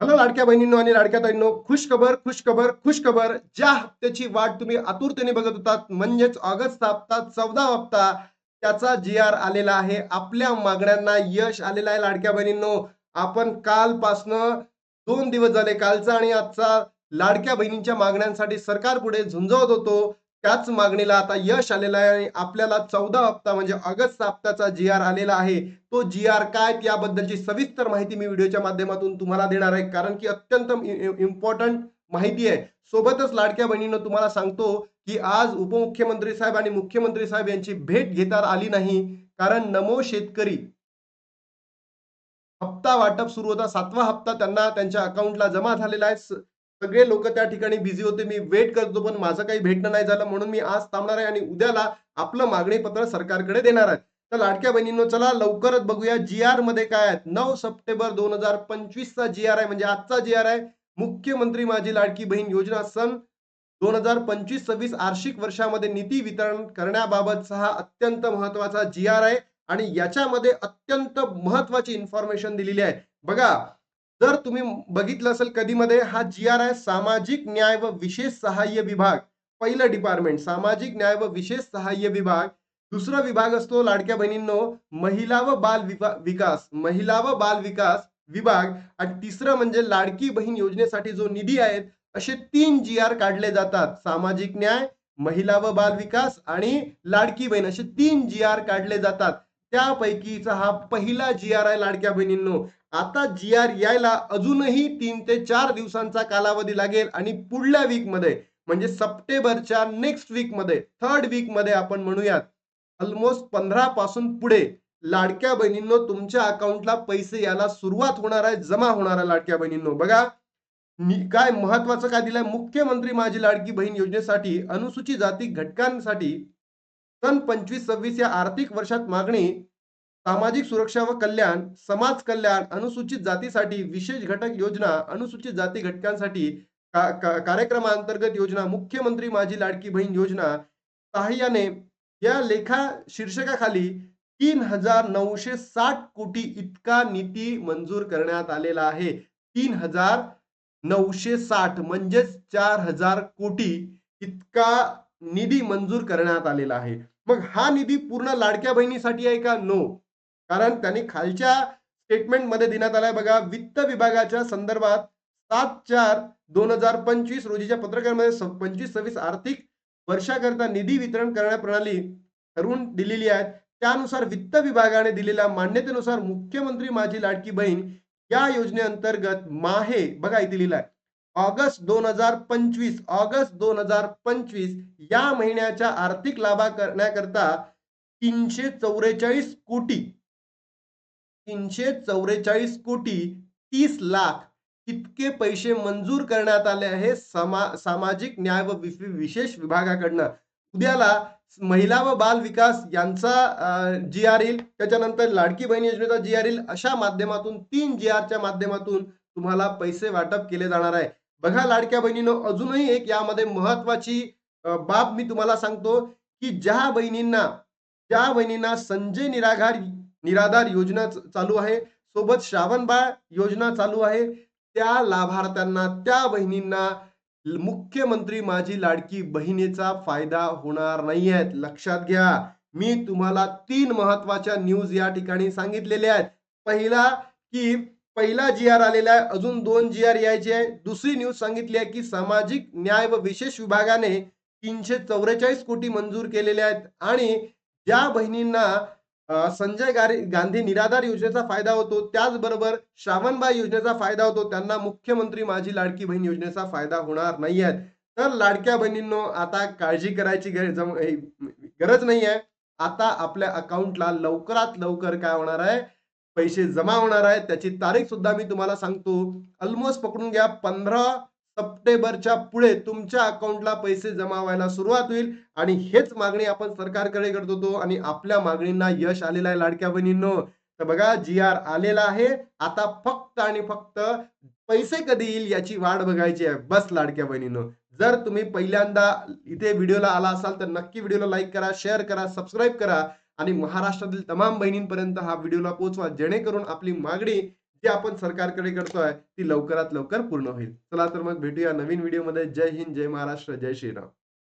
Hello लाडक्या बहिणींनो आणि लाडक्या ताईंनो खुश खबर खुश खबर खुश खबर ज्या हप्त्याची वाट तुम्ही आतुरतेने बघत होतात म्हणजेच ऑगस्ट हप्ता चौदा हप्ता त्याचा जी आर आलेला आहे. आपल्या मागण्यांना यश आलेला आहे लाडक्या बहिणींनो. आपण कालपासनं दोन दिवस झाले कालचा आणि आजचा लाडक्या बहिणींच्या मागण्यांसाठी सरकार पुढे झुंजवत होतो. त्याच मागणीला आता यश आलेलं आहे आणि आपल्याला चौदा हप्ता म्हणजे ऑगस्ट हप्त्याचा जी आर आलेला आहे. तो जी आर काय याबद्दलची सविस्तर माहिती मी व्हिडिओच्या माध्यमातून तुम्हाला देणार आहे. कारण की अत्यंत इम्पॉर्टंट माहिती आहे. सोबतच लाडक्या बहिणीनं तुम्हाला सांगतो की आज उपमुख्यमंत्री साहेब आणि मुख्यमंत्री साहेब यांची भेट घेता आली नाही. कारण नमो शेतकरी हप्ता वाटप सुरू होता. सातवा हप्ता त्यांना त्यांच्या अकाउंटला जमा झालेला आहे. सगळे लोक त्या ठिकाणी बिझी होते. मी वेट करतो पण माझं काही भेटणं नाही झालं. म्हणून मी आज थांबणार आहे आणि उद्याला आपलं मागणी पत्र सरकारकडे देणार आहे. तर लाडक्या बहिणींनो चला लवकरच बघूया जी आरमध्ये काय आहेत. नऊ सप्टेंबर दोन हजार पंचवीस चा जी आर आहे म्हणजे आजचा जी आर आहे. मुख्यमंत्री माझी लाडकी बहीण योजना सन दोन हजार पंचवीस सव्वीस आर्षिक वर्षामध्ये निधी वितरण करण्याबाबतचा हा अत्यंत महत्त्वाचा जी आर आहे. आणि याच्यामध्ये अत्यंत महत्वाची इन्फॉर्मेशन दिलेली आहे. बघा जर तुम्ही बघितलं असेल कधी मध्ये हा जी आर आय सामाजिक न्याय व विशेष सहाय्य विभाग पहिलं डिपार्टमेंट सामाजिक न्याय व विशेष सहाय्य विभाग. दुसरा विभाग असतो लाडक्या बहिणींनो महिला व बाल विकास महिला व बाल विकास विभाग. आणि तिसरं म्हणजे लाडकी बहीण योजनेसाठी जो निधी आहे असे तीन जी आर काढले जातात. सामाजिक न्याय महिला व बाल विकास आणि लाडकी बहीण असे तीन जी आर काढले जातात. त्यापैकीचा हा पहिला जी आर आहे लाडक्या बहिणींनो आता जी आर यायला अजूनही तीन ते चार दिवसांचा कालावधी लागेल आणि पुढल्या वीकमध्ये म्हणजे सप्टेंबरच्या नेक्स्ट वीकमध्ये थर्ड वीकमध्ये आपण म्हणूयात ऑलमोस्ट पंधरा पासून पुढे लाडक्या बहिणींनो तुमच्या अकाउंटला पैसे यायला सुरुवात होणार आहे जमा होणार आहे लाडक्या बहिणींनो. बघा काय महत्वाचं काय दिलंय? मुख्यमंत्री माझी लाडकी बहीण योजनेसाठी अनुसूचित जाती घटकांसाठी सन पंचवीस सव्वीस या आर्थिक वर्षात मागणी सामाजिक सुरक्षा व कल्याण समाज कल्याण अनुसूचित जातीसाठी विशेष घटक योजना अनुसूचित जाती घटकांसाठी का- का- कार्यक्रमांतर्गत योजना मुख्यमंत्री माझी लाडकी बहीण योजना सहाय्याने या लेखा शीर्षकाखाली तीन हजार नऊशे साठ कोटी इतका निधी मंजूर करण्यात आलेला आहे. तीन हजार नऊशे साठ म्हणजेच चार हजार कोटी इतका निधी मंजूर करण्यात आलेला आहे. मग हा निधी पूर्ण लाडक्या बहिणीसाठी आहे का? नो कारण त्यांनी खालच्या स्टेटमेंटमध्ये देण्यात आलाय बघा वित्त विभागाच्या संदर्भात सात चार दोन हजार पंचवीस रोजीच्या पत्रकामध्ये पंचवीस सव्वीस आर्थिक वर्षाकरता निधी वितरण करण्या प्रणाली ठरवून दिलेली आहे त्यानुसार वित्त विभागाने दिलेल्या मान्यतेनुसार मुख्यमंत्री माझी लाडकी बहीण या योजनेअंतर्गत माहे बघा इथे लिहिलाय ऑगस्ट दोन हजार पंचवीस ऑगस्ट दोन हजार पंचवीस या महिन्याच्या आर्थिक लाभा करण्याकरता तीनशे चौवेचाळीस कोटी तीनशे चौवेचाळीस कोटी तीस लाख इतके पैसे मंजूर करण्यात आले आहे समा सामाजिक न्याय व विशेष विभागाकडनं. उद्याला महिला व बाल विकास यांचा जी आर येईल त्याच्यानंतर लाडकी बहीण योजनेचा जी आर येईल अशा माध्यमातून तीन जी आरच्या माध्यमातून तुम्हाला पैसे वाटप केले जाणार आहे. बघा लाडक्या बहिणीनं अजूनही एक यामध्ये महत्वाची बाब मी तुम्हाला सांगतो की ज्या बहिणींना ज्या बहिणींना संजय निराघार निराधार योजना चालू आहे. सोबत श्रावणबाळ योजना चालू आहे. त्या लाभार्थ्यांना त्या बहिणींना मुख्यमंत्री माझी लाडकी बहिणीचा फायदा होणार नाही आहेत लक्षात घ्या. मी तुम्हाला तीन महत्त्वाच्या न्यूज या ठिकाणी सांगितलेल्या आहेत. पहिला की पहिला जी आर आलेला आहे. अजून दोन जी आर यायचे आहे दुसरी न्यूज सांगितली आहे की सामाजिक न्याय व विशेष विभागाने तीनशे चौवेचाळीस कोटी मंजूर केलेले आहेत. आणि ज्या बहिणींना संजय गांधी निराधार योजनेचा फायदा होतो. त्याचबरोबर श्रावणबाई योजनेचा फायदा होतो. त्यांना मुख्यमंत्री माझी लाडकी बहीण योजनेचा फायदा होणार नाही आहे तर लाडक्या बहिणींनो आता काळजी करायची गरज गरज नाही आहे आता आपल्या अकाउंटला लवकरात लवकर काय होणार आहे? पैसे जमा होणार आहे. त्याची तारीख सुद्धा मी तुम्हाला सांगतो. ऑलमोस्ट पकडून घ्या. पंधरा सप्टेंबरच्या पुढे तुमच्या अकाउंटला पैसे जमा व्हायला सुरुवात होईल. आणि हेच मागणी आपण सरकारकडे करत होतो आणि आपल्या मागणींना यश आलेलं आहे लाडक्या बहिणींनो. तर बघा जी आर आलेला आहे. आता फक्त आणि फक्त पैसे कधी येईल याची वाट बघायची आहे. बस लाडक्या बहिणीनं. जर तुम्ही पहिल्यांदा इथे व्हिडिओला आला असाल तर नक्की व्हिडिओला लाईक करा शेअर करा सबस्क्राईब करा. आणि महाराष्ट्रातील तमाम बहिणींपर्यंत हा व्हिडिओला पोहोचवा. जेणेकरून आपली मागणी जी आपण सरकारकडे करतोय ती लवकरात लवकर पूर्ण होईल. चला तर मग भेटूया नवीन व्हिडिओमध्ये जय हिंद जय महाराष्ट्र जय श्रीराम.